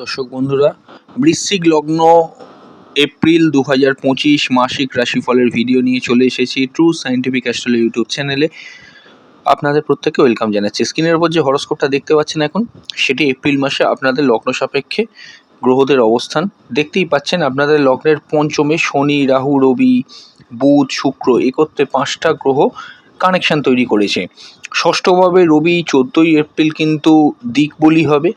দর্শক বন্ধুরা, বৃশ্চিক লগ্ন, এপ্রিল দু হাজার পঁচিশ মাসিক রাশিফলের ভিডিও নিয়ে চলে এসেছি ট্রু সাইন্টিফিক অ্যাস্ট্রোলজি ইউটিউব চ্যানেলে আপনাদের প্রত্যেককে ওয়েলকাম জানাচ্ছি। স্ক্রিনের উপর যে হরস্কোপটা দেখতে পাচ্ছেন এখন, সেটি এপ্রিল মাসে আপনাদের লগ্ন সাপেক্ষে গ্রহদের অবস্থান। দেখতেই পাচ্ছেন আপনাদের লগ্নের পঞ্চমে শনি, রাহু, রবি, বুধ, শুক্র একত্রে পাঁচটা গ্রহ কানেকশন তৈরি করেছে। ষষ্ঠভাবে রবি, চোদ্দোই এপ্রিল কিন্তু দিক বলি হবে।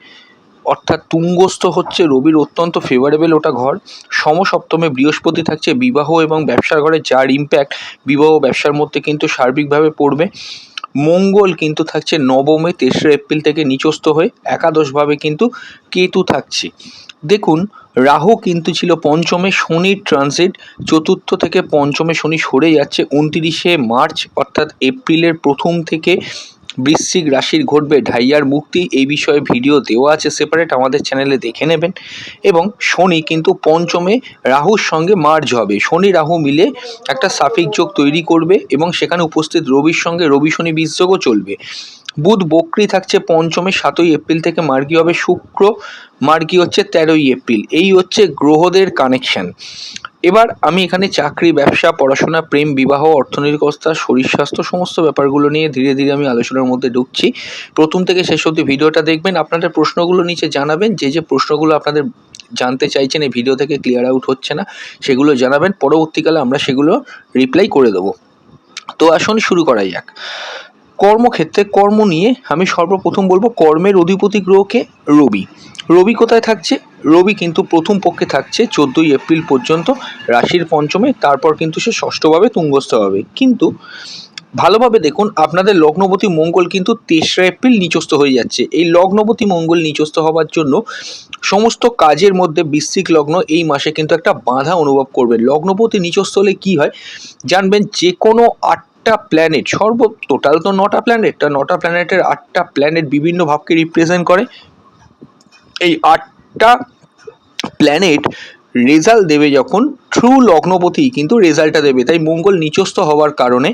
অর্থাৎ তুঙ্গস্থ হচ্ছে রবির অত্যন্ত ফেভারেবল ওটা ঘর। সমসপ্তমে বৃহস্পতি থাকছে বিবাহ এবং ব্যবসার ঘরে যার ইম্প্যাক্ট বিবাহ ব্যবসার মধ্যে কিন্তু সার্বিকভাবে পড়বে। মঙ্গল কিন্তু থাকছে নবমে, তেসরা এপ্রিল থেকে নিচস্থ হয়ে একাদশভাবে কিন্তু কেতু থাকছে। দেখুন, রাহু কিন্তু ছিল পঞ্চমে শনির ট্রানজিট চতুর্থ থেকে পঞ্চমে শনি সরে যাচ্ছে, উনতিরিশে মার্চ অর্থাৎ এপ্রিলের প্রথম থেকে বৃশ্চিক রাশির ঘটবে, ঢাইয়ার মুক্তি এই বিষয়ে ভিডিও দেওয়া আছে সেপারেট আমাদের চ্যানেলে দেখে নেবেন। এবং শনি কিন্তু পঞ্চমে রাহুর সঙ্গে মার্জ হবে। শনি রাহু মিলে একটা সাফিক যোগ তৈরি করবে এবং সেখানে উপস্থিত রবির সঙ্গে রবি শনি বীজযোগও চলবে। বুধ বক্রি থাকছে পঞ্চমে, সাতই এপ্রিল থেকে মার্গি হবে শুক্র, মার্গি হচ্ছে তেরোই এপ্রিল। এই হচ্ছে গ্রহদের কানেকশন এবার আমি এখানে চাকরি, ব্যবসা, পড়াশোনা, প্রেম, বিবাহ, অর্থনৈতিক অবস্থা, শরীর স্বাস্থ্য সমস্ত ব্যাপারগুলো নিয়ে ধীরে ধীরে আমি আলোচনার মধ্যে ঢুকছি। প্রথম থেকে শেষ অবধি ভিডিওটা দেখবেন, আপনাদের প্রশ্নগুলো নিচে জানাবেন, যে যে প্রশ্নগুলো আপনাদের জানতে চাইছেন এই ভিডিও থেকে ক্লিয়ার আউট হচ্ছে না, সেগুলো জানাবেন, পরবর্তীকালে আমরা সেগুলো রিপ্লাই করে দেবো। তো আসুন শুরু করা যাক। কর্মক্ষেত্রে কর্ম নিয়ে আমি সর্বপ্রথম বলব, কর্মের অধিপতি গ্রহকে রবি। রবি কোথায় থাকছে? রবি কিন্তু প্রথম পক্ষে থাকছে চোদ্দোই এপ্রিল পর্যন্ত রাশির পঞ্চমে, তারপর কিন্তু সে ষষ্ঠভাবে তুঙ্গস্থ হবে। কিন্তু ভালোভাবে দেখুন, আপনাদের লগ্নবতী মঙ্গল কিন্তু তেসরা এপ্রিল নিচস্থ হয়ে যাচ্ছে। এই লগ্নবতী মঙ্গল নিচস্থ হওয়ার জন্য সমস্ত কাজের মধ্যে বৃশ্চিক লগ্ন এই মাসে কিন্তু একটা বাধা অনুভব করবেন। লগ্নপতি নিচস্থ হলে কী হয়? জানবেন যে কোনো আট আটটা প্ল্যানেট সর্ব টোটাল তো নটা প্ল্যানেট তা নটা প্ল্যানেটের আটটা প্ল্যানেট বিভিন্ন ভাবকে রিপ্রেজেন্ট করে। এই আটটা প্ল্যানেট রেজাল্ট দেবে যখন ট্রু লগ্নপতি কিন্তু রেজাল্টটা দেবে। তাই মঙ্গল নিচস্থ হওয়ার কারণে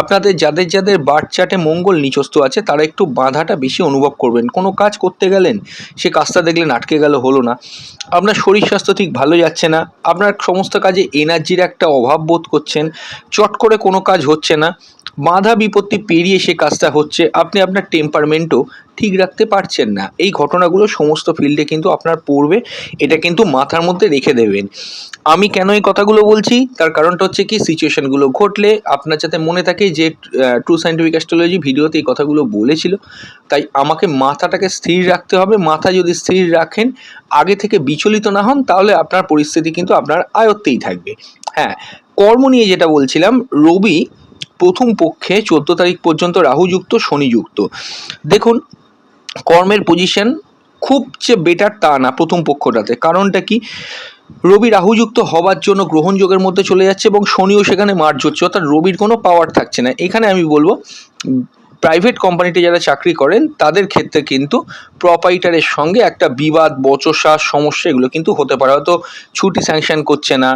আপনাদের যাদের যাদের বার্থ চার্টে মঙ্গল নিচস্থ আছে, তারা একটু বাধাটা বেশি অনুভব করবেন। কোনো কাজ করতে গেলেন, সে কাজটা দেখলেন আটকে গেল, হলো না। আপনার শরীর স্বাস্থ্য ঠিক ভালো যাচ্ছে না, আপনার সমস্ত কাজে এনার্জির একটা অভাব বোধ করছেন, চট করে কোনো কাজ হচ্ছে না। বাধা বিপত্তি পেরিয়ে সে কাজটা হচ্ছে, আপনি আপনার টেম্পারমেন্টও ঠিক রাখতে পারছেন না। এই ঘটনাগুলো সমস্ত ফিল্ডে কিন্তু আপনার পড়বে, এটা কিন্তু মাথার মধ্যে রেখে দেবেন। আমি কেন এই কথাগুলো বলছি? তার কারণটা হচ্ছে কি সিচুয়েশনগুলো ঘটলে আপনার যাতে মনে থাকে যে ট্রু সাইন্টিফিক অ্যাস্ট্রোলজি ভিডিওতে এই কথাগুলো বলেছিল, তাই আমাকে মাথাটাকে স্থির রাখতে হবে। মাথা যদি স্থির রাখেন, আগে থেকে বিচলিত না হন, তাহলে আপনার পরিস্থিতি কিন্তু আপনার আয়ত্তেই থাকবে। হ্যাঁ কর্ম নিয়ে যেটা বলছিলাম, রবি প্রথম পক্ষে চোদ্দ তারিখ পর্যন্ত রাহুযুক্ত, শনিযুক্ত। দেখুন, কর্মের পজিশন খুব যে বেটার তা না প্রথম পক্ষটাতে। কারণটা কি? রবি রাহুযুক্ত হওয়ার জন্য গ্রহণযোগের মধ্যে চলে যাচ্ছে এবং শনিও সেখানে মার্চ হচ্ছে অর্থাৎ রবির কোনো পাওয়ার থাকছে না। এখানে আমি বলব প্রাইভেট কোম্পানিতে যারা চাকরি করেন, তাদের ক্ষেত্রে কিন্তু প্রপাইটারের সঙ্গে একটা বিবাদ, বচসা, সমস্যা এগুলো কিন্তু হতে পারে। হয়তো ছুটি স্যাংশন করছে না,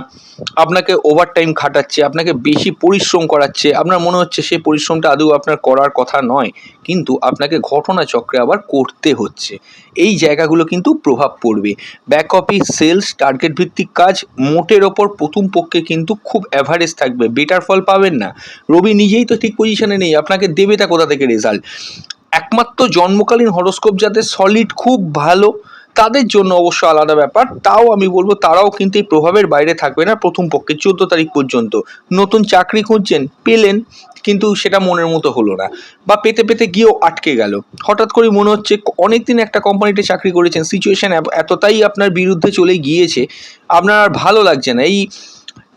আপনাকে ওভার টাইম খাটাচ্ছে, আপনাকে বেশি পরিশ্রম করাচ্ছে, আপনার মনে হচ্ছে সেই পরিশ্রমটা আদৌ আপনার করার কথা নয়, কিন্তু আপনাকে ঘটনা চক্রে আবার করতে হচ্ছে। এই জায়গাগুলো কিন্তু প্রভাব পড়বে। ব্যাক অফিস সেলস টার্গেট ভিত্তিক কাজ, মোটের ওপর প্রথম পক্ষে কিন্তু খুব অ্যাভারেজ থাকবে। বেটার ফল পাবেন না। রবি নিজেই তো ঠিক পজিশনে নেই, আপনাকে দেবে তা কোথা থেকে রেজাল্ট একমাত্র জন্মকালীন হরস্কোপ যাদের সলিড খুব ভালো, তাদের জন্য অবশ্য আলাদা ব্যাপার। তাও আমি বলব, তারাও কিন্তু এই প্রভাবের বাইরে থাকবে না প্রথম পক্ষে, চোদ্দ তারিখ পর্যন্ত। নতুন চাকরি খুঁজছেন, পেলেন, কিন্তু সেটা মনের মতো হলো না। বা পেতে পেতে গিয়েও আটকে গেল। হঠাৎ করে মনে হচ্ছে অনেক দিন একটা কোম্পানিতে চাকরি করেছেন সিচুয়েশান এতটাই আপনার বিরুদ্ধে চলে গিয়েছে। আপনার আর ভালো লাগছে না। এই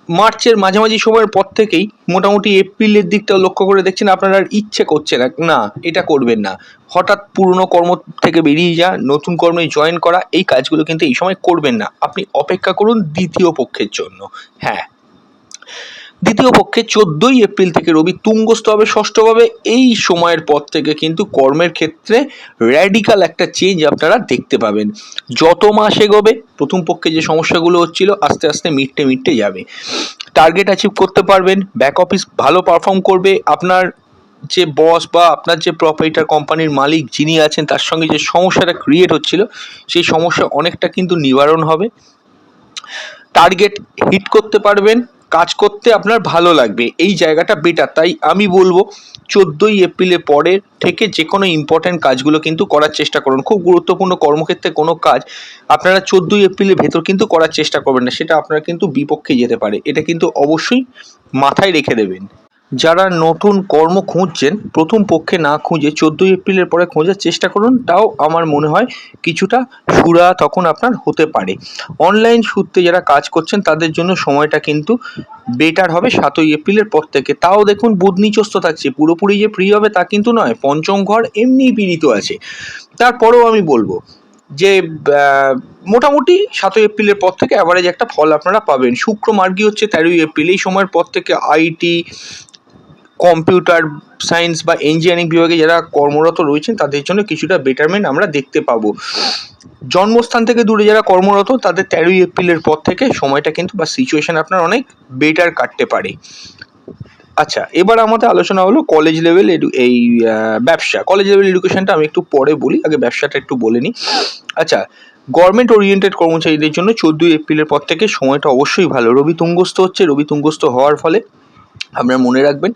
মার্চের মাঝামাঝি সময়ের পর থেকেই মোটামুটি এপ্রিলের দিকটা লক্ষ্য করে দেখছেন, আপনারা আর ইচ্ছে করছে না না, এটা করবেন না। হঠাৎ পুরনো কর্ম থেকে বেরিয়ে যা, নতুন কর্মে জয়েন করা, এই কাজগুলো কিন্তু এই সময় করবেন না। আপনি অপেক্ষা করুন দ্বিতীয় পক্ষের জন্য। হ্যাঁ। দ্বিতীয় পক্ষে চোদ্দই এপ্রিল থেকে রবি তুঙ্গস্থ হবে ষষ্ঠভাবে এই সময়ের পর থেকে কিন্তু কর্মের ক্ষেত্রে র্যাডিক্যাল একটা চেঞ্জ আপনারা দেখতে পাবেন। যত মাস এগোবে, প্রথম পক্ষে যে সমস্যাগুলো হচ্ছিল, আস্তে আস্তে মিটতে মিটতে যাবে। টার্গেট অ্যাচিভ করতে পারবেন ব্যাক অফিস ভালো পারফর্ম করবে। আপনার যে বস বা আপনার যে প্রপাইটার কোম্পানির মালিক যিনি আছেন, তার সঙ্গে যে সমস্যাটা ক্রিয়েট হচ্ছিল, সেই সমস্যা অনেকটা কিন্তু নিবারণ হবে। টার্গেট হিট করতে পারবেন। কাজ করতে আপনার ভালো লাগবে। এই জায়গাটা বেটার তাই আমি বলব চোদ্দোই এপ্রিলের পরের থেকে যে কোনো ইম্পর্ট্যান্ট কাজগুলো কিন্তু করার চেষ্টা করুন। খুব গুরুত্বপূর্ণ কর্মক্ষেত্রে কোনো কাজ আপনারা চোদ্দোই এপ্রিলের ভেতর কিন্তু করার চেষ্টা করবেন না, সেটা আপনারা কিন্তু বিপক্ষে যেতে পারে। এটা কিন্তু অবশ্যই মাথায় রেখে দেবেন। যারা নতুন কর্ম খুঁজছেন, প্রথম পক্ষে না খুঁজে চোদ্দোই এপ্রিলের পরে খোঁজার চেষ্টা করুন। তাও আমার মনে হয় কিছুটা সুরা তখন আপনার হতে পারে। অনলাইন সূত্রে যারা কাজ করছেন, তাদের জন্য সময়টা কিন্তু বেটার হবে সাতই এপ্রিলের পর থেকে। তাও দেখুন, বুধ নিচস্ত থাকছে। পুরোপুরি যে ফ্রি হবে তা কিন্তু নয়, পঞ্চম ঘর এমনিই পীড়িত আছে। তারপরেও আমি বলব যে মোটামুটি সাতই এপ্রিলের পর থেকে অ্যাভারেজ একটা ফল আপনারা পাবেন। শুক্র মার্গী হচ্ছে তেরোই এপ্রিল। এই সময়ের পর থেকে আইটি কম্পিউটার সায়েন্স বা ইঞ্জিনিয়ারিং বিভাগে যারা কর্মরত রয়েছেন, তাদের জন্য কিছুটা বেটারমেন্ট আমরা দেখতে পাবো। জন্মস্থান থেকে দূরে যারা কর্মরত, তাদের তেরোই এপ্রিলের পর থেকে সময়টা কিন্তু বা সিচুয়েশান আপনার অনেক বেটার কাটতে পারে। আচ্ছা এবার আমাদের আলোচনা হলো কলেজ লেভেল এডু এই ব্যবসা। কলেজ লেভেল এডুকেশনটা আমি একটু পরে বলি, আগে ব্যবসাটা একটু বলে নিই। আচ্ছা গভর্নমেন্ট ওরিয়েন্টেড কর্মচারীদের জন্য চোদ্দোই এপ্রিলের পর থেকে সময়টা অবশ্যই ভালো। রবি তুঙ্গস্থ হচ্ছে, রবি তুঙ্গস্থ হওয়ার ফলে আপনারা মনে রাখবেন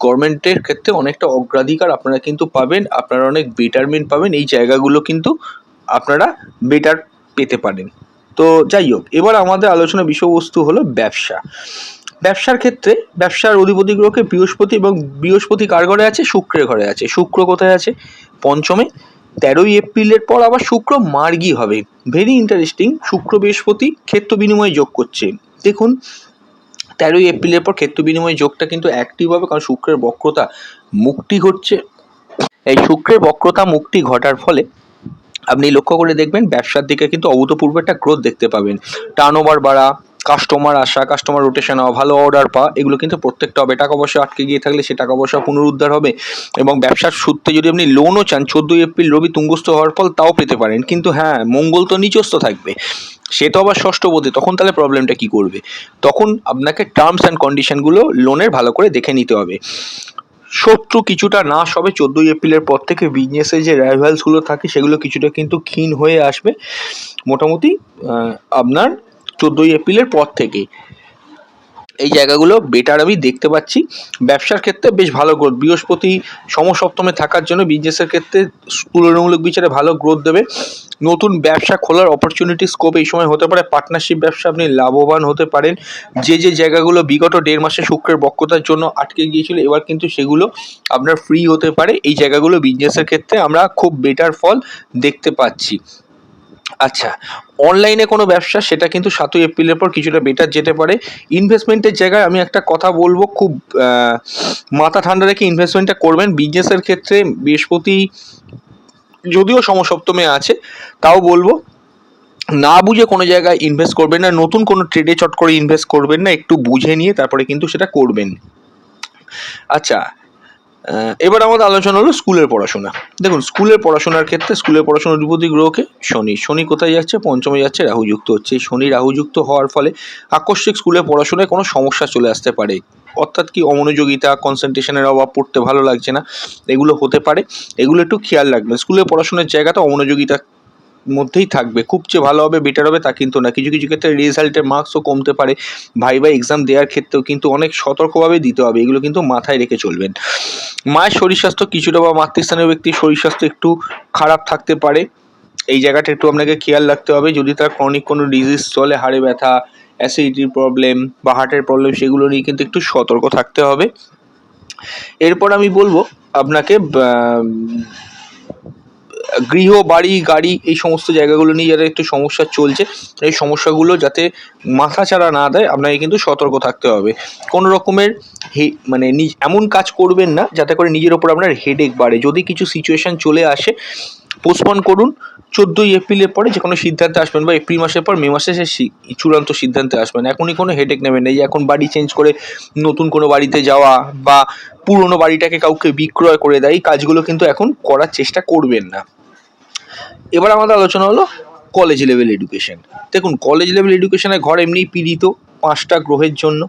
গভর্নমেন্টের ক্ষেত্রে অনেকটা অগ্রাধিকার আপনারা কিন্তু পাবেন, আপনারা অনেক বেটারমেন্ট পাবেন, এই জায়গাগুলো কিন্তু আপনারা বেটার পেতে পারেন। তো যাই হোক, এবার আমাদের আলোচনা বিষয়বস্তু হলো ব্যবসা। ব্যবসার ক্ষেত্রে, ব্যবসার অধিপতি গ্রহকে বৃহস্পতি এবং বৃহস্পতি কার ঘরে আছে? শুক্রের ঘরে আছে। শুক্র কোথায় আছে? পঞ্চমে। তেরোই এপ্রিলের পর আবার শুক্র মার্গী হবে। ভেরি ইন্টারেস্টিং শুক্র বৃহস্পতি ক্ষেত্র বিনিময়ে যোগ করছে। দেখুন তেরোই এপ্রিলের পর ক্ষেত্র বিনিময় যোগটা কিন্তু অ্যাক্টিভ হবে কারণ শুক্রের বক্রতা মুক্তি ঘটছে। এই শুক্রের বক্রতা মুক্তি ঘটার ফলে আপনি লক্ষ্য করে দেখবেন ব্যবসার দিকে কিন্তু অভূতপূর্ব একটা গ্রোথ দেখতে পাবেন। টার্ন ওভার বাড়া কাস্টমার আসা কাস্টমার রোটেশন হওয়া, ভালো অর্ডার পাওয়া, এগুলো কিন্তু প্রত্যেকটা হবে। টাকা পয়সা আটকে গিয়ে থাকলে সে টাকা পয়সা পুনরুদ্ধার হবে এবং ব্যবসার সূত্রে যদি আপনি লোনও চান, চোদ্দোই এপ্রিল রবি তুঙ্গস্থ হওয়ার ফল তাও পেতে পারেন। কিন্তু হ্যাঁ মঙ্গল তো নিচস্থ থাকবে। সে তো আবার ষষ্ঠ বোধে তখন তাহলে প্রবলেমটা কি করবে? তখন আপনাকে টার্মস অ্যান্ড কন্ডিশনগুলো লোনের ভালো করে দেখে নিতে হবে। শত্রু কিছুটা নাশ হবে, চোদ্দোই এপ্রিলের পর থেকে বিজনেসের যে রাইভালসগুলো থাকে, সেগুলো কিছুটা কিন্তু ক্ষীণ হয়ে আসবে। মোটামুটি আপনার চোদ্দোই এপ্রিলের পর থেকে। এই জায়গাগুলো বেটার আমি দেখতে পাচ্ছি। ব্যবসার ক্ষেত্রে বেশ ভালো গ্রোথ বৃহস্পতি সমসপ্তমে থাকার জন্য বিজনেসের ক্ষেত্রে তুলনামূলক বিচারে ভালো গ্রোথ দেবে। নতুন ব্যবসা খোলার অপরচুনিটি স্কোপ এই সময় হতে পারে। পার্টনারশিপ ব্যবসা আপনি লাভবান হতে পারেন। যে যে জায়গাগুলো বিগত দেড় মাসে শুক্রের বক্রতার জন্য আটকে গিয়েছিল, এবার কিন্তু সেগুলো আপনার ফ্রি হতে পারে। এই জায়গাগুলো বিজনেসের ক্ষেত্রে আমরা খুব বেটার ফল দেখতে পাচ্ছি। আচ্ছা অনলাইনে কোনো ব্যবসা, সেটা কিন্তু সাতই এপ্রিলের পর কিছুটা বেটার যেতে পারে। ইনভেস্টমেন্টের জায়গায় আমি একটা কথা বলব, খুব মাথা ঠান্ডা রেখে ইনভেস্টমেন্টটা করবেন। বিজনেসের ক্ষেত্রে বৃহস্পতি, যদিও সমসপ্তমে আছে, তাও বলব, না বুঝে কোনো জায়গায় ইনভেস্ট করবেন না। নতুন কোনো ট্রেডে চট করে ইনভেস্ট করবেন না, একটু বুঝে নিয়ে তারপরে কিন্তু সেটা করবেন। আচ্ছা এবার আমাদের আলোচনা হলো স্কুলের পড়াশোনা। দেখুন, স্কুলের পড়াশোনার ক্ষেত্রে স্কুলের পড়াশোনার অধিপতি গ্রহকে শনি শনি কোথায় যাচ্ছে? পঞ্চমে যাচ্ছে, রাহুযুক্ত হচ্ছে। এই শনি রাহুযুক্ত হওয়ার ফলে আকস্মিক স্কুলে পড়াশোনায় কোনো সমস্যা চলে আসতে পারে। অর্থাৎ কি অমনোযোগিতা কনসেন্ট্রেশনের অভাব পড়তে ভালো লাগছে না, এগুলো হতে পারে। এগুলো একটু খেয়াল রাখবেন। স্কুলে পড়াশোনার জায়গাটা অমনোযোগিতা মধ্যেই থাকবে। খুব যে ভালো হবে বেটার হবে তা কিন্তু না। কিছু কিছু ক্ষেত্রে রেজাল্টের মার্কসও কমতে পারে। ভাই ভাই এক্সাম দেওয়ার ক্ষেত্রেও কিন্তু অনেক সতর্কভাবে দিতে হবে। এগুলো কিন্তু মাথায় রেখে চলবেন। মায়ের শরীর স্বাস্থ্য কিছুটা বা মাতৃস্থানীয় ব্যক্তির শরীর স্বাস্থ্য একটু খারাপ থাকতে পারে। এই জায়গাটা একটু আপনাকে খেয়াল রাখতে হবে। যদি তার ক্রনিক কোনো ডিজিজ চলে হাড়ে ব্যথা অ্যাসিডিটির প্রবলেম বা হার্টের প্রবলেম সেগুলো নিয়ে কিন্তু একটু সতর্ক থাকতে হবে। এরপর আমি বলব আপনাকে গৃহ, বাড়ি, গাড়ি এই সমস্ত জায়গাগুলো নিয়ে যারা একটু সমস্যা চলছে, এই সমস্যাগুলো যাতে মাথাচাড়া না দেয়, আপনাকে কিন্তু সতর্ক থাকতে হবে। কোনো রকমের হে মানে নিজ এমন কাজ করবেন না, যাতে করে নিজের ওপর আপনার হেডেক বাড়ে। যদি কিছু সিচুয়েশন চলে আসে পোস্টপন করুন। চোদ্দোই এপ্রিলের পরে যে কোনো সিদ্ধান্তে আসবেন বা এপ্রিল মাসের পর মে মাসে সে চূড়ান্ত সিদ্ধান্তে আসবেন। এখনই কোনো হেডেক নেবেন না। এই এখন বাড়ি চেঞ্জ করে নতুন কোনো বাড়িতে যাওয়া বা পুরনো বাড়িটাকে কাউকে বিক্রয় করে দেয়, এই কাজগুলো কিন্তু এখন করার চেষ্টা করবেন না। এবার আমাদের আলোচনা হলো কলেজ লেভেল এডুকেশন দেখুন কলেজ লেভেল এডুকেশনে ঘর এমনিই পীড়িত পাঁচটা গ্রহের জন্য।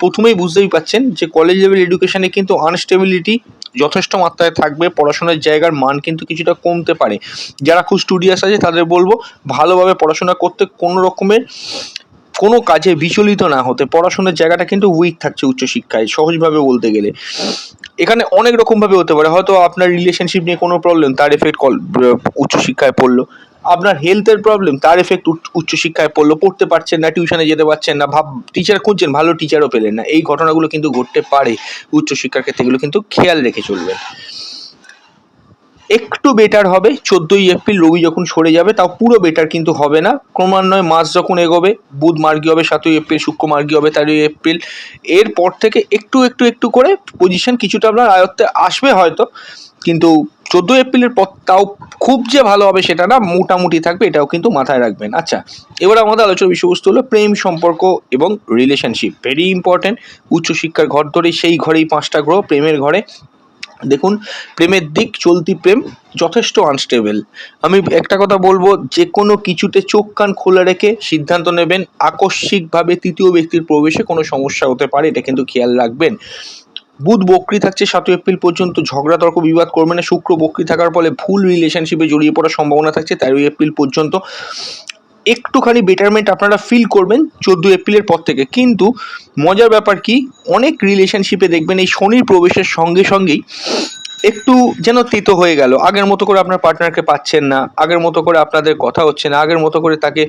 প্রথমেই বুঝতেই পাচ্ছেন যে কলেজ লেভেল এডুকেশনে কিন্তু আনস্টেবিলিটি যথেষ্ট মাত্রায় থাকবে, পড়াশোনার জায়গার মান কিন্তু কিছুটা কমতে পারে। যারা খুব স্টুডিয়াস আছে তাদের বলব, ভালোভাবে পড়াশোনা করতে কোনো রকমের কোনো কাজে বিচলিত না হতে পড়াশোনার জায়গাটা কিন্তু উইক থাকছে উচ্চশিক্ষায়, সহজভাবে বলতে গেলে। এখানে অনেক রকমভাবে হতে পারে, হয়তো আপনার রিলেশনশিপ নিয়ে কোনো প্রবলেম তার এফেক্ট কল উচ্চশিক্ষায় পড়ল। আপনার হেলথের প্রবলেম তার এফেক্ট উচ্চশিক্ষায় পড়ল, পড়তে পারছেন না টিউশনে যেতে পারছেন না, ভাব টিচার খুঁজছেন, ভালো টিচারও পেলেন না। এই ঘটনাগুলো কিন্তু ঘটতে পারে, উচ্চশিক্ষার ক্ষেত্রে এগুলো কিন্তু খেয়াল রেখে চলবেন। একটু বেটার হবে। চোদ্দোই এপ্রিল রবি যখন সরে যাবে, তাও পুরো বেটার কিন্তু হবে না। ক্রমান্বয়ে মাস যখন এগোবে, বুধ মার্গী হবে, সাতই এপ্রিল, শুক্র মার্গী হবে, তেরোই এপ্রিল। এরপর থেকে একটু একটু একটু করে পজিশন কিছুটা আপনার আয়ত্তে আসবে হয়তো। কিন্তু চোদ্দোই এপ্রিলের পর তাও খুব যে ভালো হবে সেটা না, মোটামুটি থাকবে, এটাও কিন্তু মাথায় রাখবেন। আচ্ছা এবার আমাদের আলোচনার বিষয়বস্তু হলো প্রেম সম্পর্ক এবং রিলেশনশিপ ভেরি ইম্পর্ট্যান্ট উচ্চশিক্ষার ঘর ধরে সেই ঘরেই পাঁচটা গ্রহ, প্রেমের ঘরে। দেখুন, প্রেমের দিক চলতি প্রেম যথেষ্ট আনস্টেবল আমি একটা কথা বলব, যে কোনো কিছুতে চোখ কান খোলা রেখে সিদ্ধান্ত নেবেন, আকস্মিকভাবে তৃতীয় ব্যক্তির প্রবেশে কোনো সমস্যা হতে পারে, এটা কিন্তু খেয়াল রাখবেন। বুধ বকরি থাকছে সাতই এপ্রিল পর্যন্ত, ঝগড়া, তর্ক, বিবাদ করবে না। শুক্র বক্রি থাকার ফলে ভুল রিলেশনশিপে জড়িয়ে পড়ার সম্ভাবনা থাকছে, তেরোই এপ্রিল পর্যন্ত। একটুখানি বেটারমেন্ট আপনারা ফিল করবেন চোদ্দ এপ্রিলের পর থেকে। কিন্তু মজার ব্যাপার কি, অনেক রিলেশনশিপে দেখবেন এই শনির প্রবেশের সঙ্গে সঙ্গেই একটু যেন তিত হয়ে গেল। আগের মতো করে আপনার পার্টনারকে পাচ্ছেন না, আগের মতো করে আপনাদের কথা হচ্ছে না, আগের মতো করে তাকে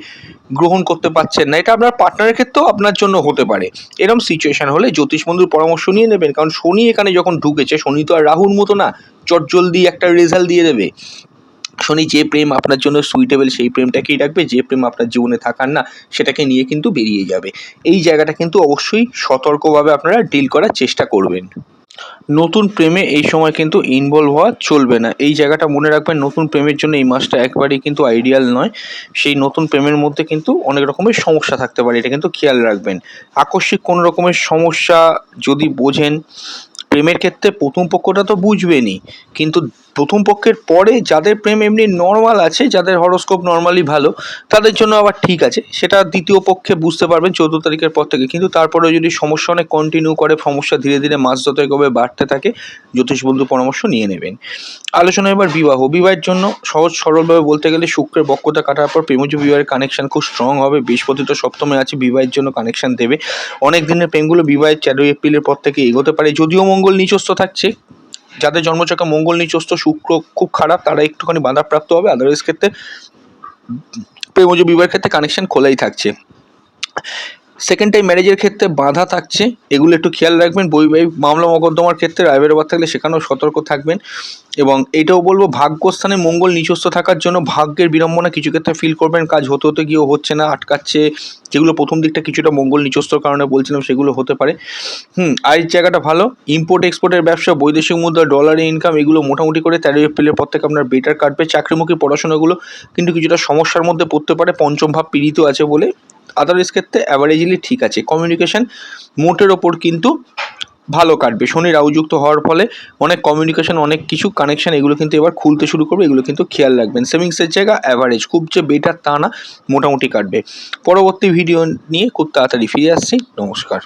গ্রহণ করতে পারছেন না। এটা আপনার পার্টনারের ক্ষেত্রেও আপনার জন্য হতে পারে। এরকম সিচুয়েশন হলে জ্যোতিষ বন্ধুর পরামর্শ নিয়ে নেবেন। কারণ শনি এখানে যখন ঢুকেছে, শনি তো আর রাহুর মতো না, চটজলদি একটা রেজাল্ট দিয়ে দেবে। শনি যে প্রেম আপনার জন্য সুইটেবল সেই প্রেমটাকেই রাখবে, যে প্রেম আপনার জীবনে থাকার না, সেটাকে নিয়ে কিন্তু বেরিয়ে যাবে। এই জায়গাটা কিন্তু অবশ্যই সতর্কভাবে আপনারা ডিল করার চেষ্টা করবেন। নতুন প্রেমে এই সময় কিন্তু ইনভলভ হওয়া চলবে না। এই জায়গাটা মনে রাখবেন, নতুন প্রেমের জন্য এই মাসটা একবারেই কিন্তু আইডিয়াল নয়। সেই নতুন প্রেমের মধ্যে কিন্তু অনেক রকমের সমস্যা থাকতে পারে, এটা কিন্তু খেয়াল রাখবেন। আকস্মিক কোনো রকমের সমস্যা যদি বোঝেন, প্রেমের ক্ষেত্রে প্রথম পক্ষটা তো বুঝবেনই। কিন্তু প্রথম পক্ষের পরে যাদের প্রেম এমনি নর্মাল আছে, যাদের হরস্কোপ নর্মালি ভালো, তাদের জন্য আবার ঠিক আছে। সেটা দ্বিতীয় পক্ষে বুঝতে পারবেন চৌদ্দ তারিখের পর থেকে। কিন্তু তারপরেও যদি সমস্যা অনেক কন্টিনিউ করে, সমস্যা ধীরে ধীরে মাস যত এগোবে বাড়তে থাকে, জ্যোতিষ বন্ধু পরামর্শ নিয়ে নেবেন। আলোচনা এবার বিবাহ। বিবাহের জন্য সহজ সরলভাবে বলতে গেলে শুক্রের বক্রতা কাটার পর প্রেমজ বিবাহের কানেকশন খুব স্ট্রং হবে। বৃহস্পতি তো সপ্তমে আছে, বিবাহের জন্য কানেকশন দেবে। অনেক দিনের প্রেমগুলো বিবাহের তেরোই এপ্রিলের পর থেকে এগোতে পারে। যদিও মঙ্গল নিচস্থ থাকছে যাদের জন্মচক্রে মঙ্গল নিচস্থ, শুক্র খুব খারাপ, তারা একটুখানি বাধাপ্রাপ্ত হবে। আদারওয়াইজ ক্ষেত্রে প্রেমজ বিবাহের ক্ষেত্রে কানেকশন খোলাই থাকছে। সেকেন্ড টাইম ম্যারেজের ক্ষেত্রে বাধা থাকছে। এগুলো একটু খেয়াল রাখবেন। বৈবাহিক মামলা মকদ্দমার ক্ষেত্রে রায় বেরোবার থাকলে সেখানেও সতর্ক থাকবেন। এবং এটাও বলব, ভাগ্যস্থানে মঙ্গল নিচস্থ থাকার জন্য ভাগ্যের বিড়ম্বনা কিছু ক্ষেত্রে ফিল করবেন। কাজ হতে হতে গিয়েও হচ্ছে না, আটকাচ্ছে। যেগুলো প্রথম দিকটা কিছুটা মঙ্গল নিচস্থর কারণে বলছিলাম, সেগুলো হতে পারে। হুম আর জায়গাটা ভালো। ইম্পোর্ট এক্সপোর্টের ব্যবসা, বৈদেশিক মুদ্রা ডলারে ইনকাম এগুলো মোটামুটি করে তেরোই এপ্রিলের পর থেকে আপনার বেটার কাটবে। চাকরিমুখী পড়াশোনাগুলো কিন্তু কিছুটা সমস্যার মধ্যে পড়তে পারে। পঞ্চম ভাব পীড়িত আছে বলে আদার্স ক্ষেত্রে অ্যাভারেজলি ঠিক আছে। কমিউনিকেশান মোটের ওপর কিন্তু ভালো কাটবে। শনি রাহুযুক্ত হওয়ার ফলে অনেক কমিউনিকেশান অনেক কিছু কানেকশান এগুলো কিন্তু এবার খুলতে শুরু করবে, এগুলো কিন্তু খেয়াল রাখবেন। সেভিংসের জায়গা অ্যাভারেজ খুব যে বেটার তা না, মোটামুটি কাটবে। পরবর্তী ভিডিও নিয়ে খুব তাড়াতাড়ি ফিরে আসছি। নমস্কার।